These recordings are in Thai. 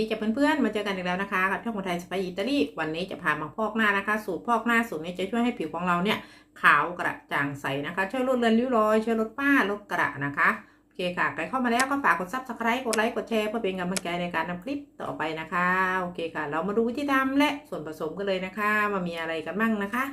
ดีจ้ะเพื่อนๆ มาเจอกันอีกแล้วนะคะกับช่องคนไทยสไปอิตาลีวันนี้จะพามาพอกหน้านะคะ สูตรพอกหน้าสูตรนี้จะช่วยให้ผิวของเราเนี่ยขาวกระจ่างใสนะคะ ช่วยลดเลือนริ้วรอย ช่วยลดฝ้าลดกระนะคะโอเคค่ะใครเข้ามาแล้วก็ฝากกดซับสไครต์กดไลค์กดแชร์เพื่อเป็นกำลังใจในการทำคลิปต่อไปนะคะโอเคค่ะ เรามาดูวิธีทำและส่วนผสมกันเลยนะคะว่ามีอะไรกันบ้างนะคะ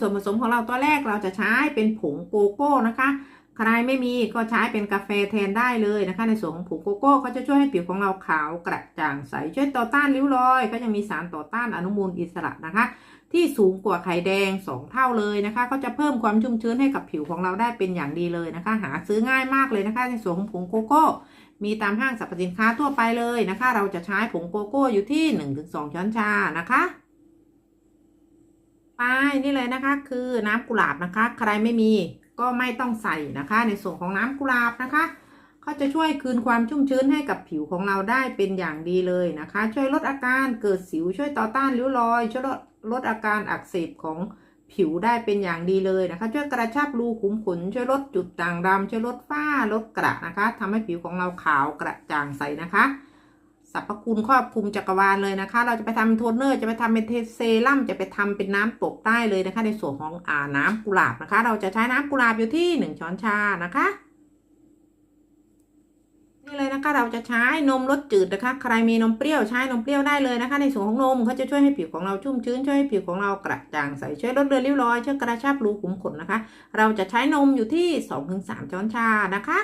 ส่วนผสมของเราตัวแรกเราจะใช้เป็นผงโกโก้นะคะ ใครไม่มีก็ใช้เป็นกาแฟแทนได้เลยนะคะ ในส่วนของผงโกโก้ก็จะช่วยให้ผิวของเราขาวกระจ่างใสช่วยต่อต้านริ้วรอย ก็ยังมีสารต่อต้านอนุมูลอิสระนะคะ ที่สูงกว่าไข่แดง 2 เท่าเลยนะคะ ก็จะเพิ่มความชุ่มชื้นให้กับผิวของเราได้เป็นอย่างดีเลยนะคะ หาซื้อง่ายมากเลยนะคะ ในส่วนของผงโกโก้ มีตามห้างสรรพสินค้าทั่วไปเลยนะคะ เราจะใช้ผงโกโก้อยู่ที่ 1-2 ช้อนชานะคะไปนี่เลยนะคะคือน้ำกุหลาบนะคะ ใครไม่มี ก็ไม่ต้องใส่นะคะ ในส่วนของน้ำกุหลาบนะคะเขาจะช่วยคืนความชุ่มชื้นให้กับผิวของเราได้เป็นอย่างดีเลยนะคะ ช่วยลดอาการเกิดสิวช่วยต่อต้านริ้วรอย ช่วยลดลดอาการอักเสบของผิวได้เป็นอย่างดีเลยนะคะ ช่วยกระชับรูขุมขนช่วยลดจุดด่างดำช่วยลดฝ้าลดกระนะคะทำให้ผิวของเราขาวกระจ่างใสนะคะ สรรพคุณครอบคลุมจักรวาลเลยนะคะ เราจะไปทำโทนเนอร์ จะไปทำเป็นเซรั่ม จะไปทำเป็นน้ำตกได้เลยนะคะ ในส่วนของอ่าน้ำกุหลาบนะคะ เราจะใช้น้ำกุหลาบอยู่ที่หนึ่งช้อนชานะคะนี่เลยนะคะเราจะใช้นมรสจืดนะคะ ใครมีนมเปรี้ยวใช้นมเปรี้ยวได้เลยนะคะ ในส่วนของนมเขาจะช่วยให้ผิวของเราชุ่มชื้นช่วยให้ผิวของเรากระจ่างใสช่วยลดเลือนริ้วรอยช่วยกระชับรูขุมขนนะคะ เราจะใช้นมอยู่ที่ 2-3 ช้อนชานะคะ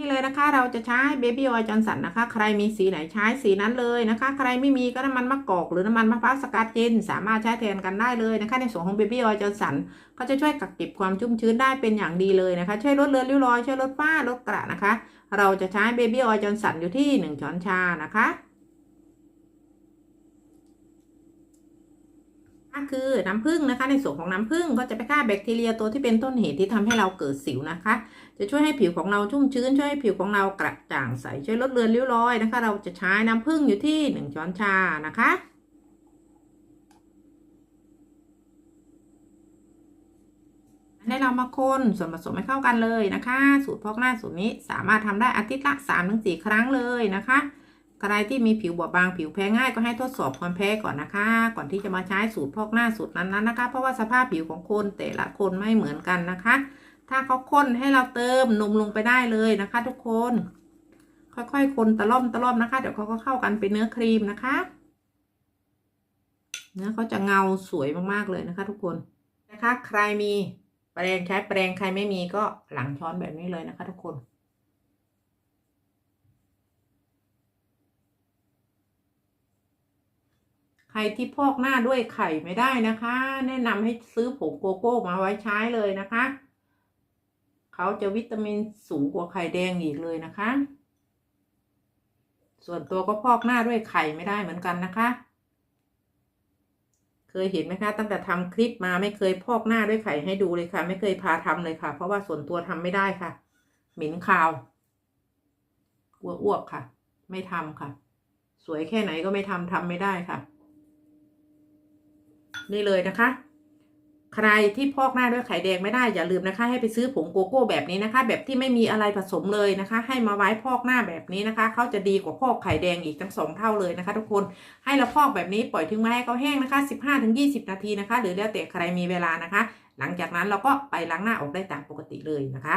นี่เลยนะคะเราจะใช้เบบี้ออยล์จอนสันนะคะ ใครมีสีไหนใช้สีนั้นเลยนะคะ ใครไม่มีก็น้ำมันมะกอกหรือน้ำมันมะพร้าวสกัดเย็นสามารถใช้แทนกันได้เลยนะคะ ในส่วนของเบบี้ออยล์จอนสันก็จะช่วยกักเก็บความชุ่มชื้นได้เป็นอย่างดีเลยนะคะ ช่วยลดเลือนริ้วรอยช่วยลดฝ้าลดกระนะคะ เราจะใช้เบบี้ออยล์จอนสันอยู่ที่ 1 ช้อนชานะคะ คือน้ำผึ้งนะคะ ในส่วนของน้ำผึ้งก็จะไปฆ่าแบคทีเรียตัวที่เป็นต้นเหตุที่ทำให้เราเกิดสิวนะคะ จะช่วยให้ผิวของเราชุ่มชื้นช่วยให้ผิวของเรากระจ่างใสช่วยลดเลือนริ้วรอยนะคะ เราจะใช้น้ำผึ้งอยู่ที่1ช้อนชานะคะให้เรามาคนส่วนผสมให้เข้ากันเลยนะคะ สูตรพอกหน้าสูตรนี้สามารถทำได้อาทิตย์ละ3-4 ครั้งเลยนะคะ ใครที่มีผิวบอบบางผิวแพ้ง่ายก็ให้ทดสอบความแพ้ก่อนนะคะ ก่อนที่จะมาใช้สูตรพอกหน้าสูตรนั้นๆนะคะ เพราะว่าสภาพผิวของคนแต่ละคนไม่เหมือนกันนะคะ ถ้าเขาข้นให้เราเติมนมลงไปได้เลยนะคะ ทุกคน ค่อยๆ คนตะล่อมตะล่อมนะคะ เดี๋ยวเขาก็เข้ากันเป็นเนื้อครีมนะคะ เนื้อเขาจะเงาสวยมากๆเลยนะคะ ทุกคนนะคะ ใครมีแปรงใช้แปรงใครไม่มีก็หลังช้อนแบบนี้เลยนะคะ ทุกคน ใค รที่พอกหน้าด้วยไข่ไม่ได้นะคะ แนะนำให้ซื้อผงโกโก้มาไว้ใช้เลยนะคะ เขาจะวิตามินสูงกว่าไข่แดงอีกเลยนะคะ ส่วนตัวก็พอกหน้าด้วยไข่ไม่ได้เหมือนกันนะคะ เคยเห็นไหมคะ ตั้งแต่ทำคลิปมาไม่เคยพอกหน้าด้วยไข่ให้ดูเลยค่ะ ไม่เคยพาทำเลยค่ะ เพราะว่าส่วนตัวทำไม่ได้ค่ะ เหม็นคาวกลัวอ้วกค่ะ ไม่ทำค่ะ สวยแค่ไหนก็ไม่ทำทำไม่ได้ค่ะ นี่เลยนะคะ ใครที่พอกหน้าด้วยไข่แดงไม่ได้อย่าลืมนะคะ ให้ไปซื้อผงโกโก้แบบนี้นะคะ แบบที่ไม่มีอะไรผสมเลยนะคะ ให้มาไว้พอกหน้าแบบนี้นะคะเขาจะดีกว่าพอกไข่แดงอีกทั้งสองเท่าเลยนะคะ ทุกคนให้เราพอกแบบนี้ปล่อยทิ้งไว้ให้เขาแห้งนะคะ 15-20 นาทีนะคะ หรือแล้วแต่ใครมีเวลานะคะ หลังจากนั้นเราก็ไปล้างหน้าออกได้ตามปกติเลยนะคะ